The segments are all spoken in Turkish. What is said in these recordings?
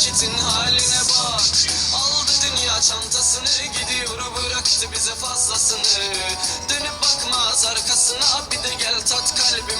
IŞİD'in haline bak. Aldı dünya çantasını gidiyor bıraktı bize fazlasını. Dönüp bakmaz arkasına bir de gel tat kalbimi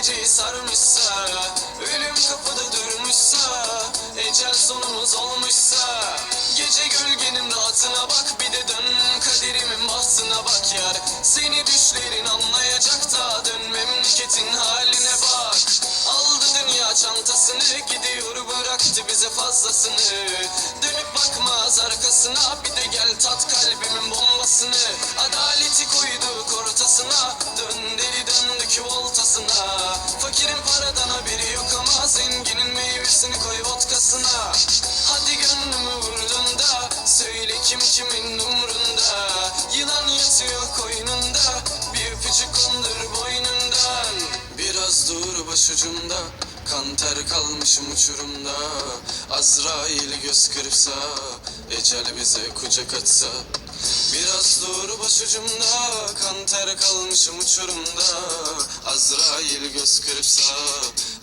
geceyi sarmışsa Ölüm kapıda durmuşsa Ecel sonumuz olmuşsa Gece gölgenin rahatına bak Bir de dön kaderimin bahtına bak yar. Seni düşlerin anlayacak da Dön memleketin haline bak. Aldı dünya çantasını Gidiyor bıraktı bize fazlasını. Dönüp bakmaz arkasına Bir başucumda Kan ter kalmışım uçurumda. Azrail göz kırpsa Ecel bize kucak açsa Biraz dur başucumda Kan ter kalmışım uçurumda. Azrail göz kırpsa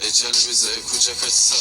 Ecel bize kucak açsa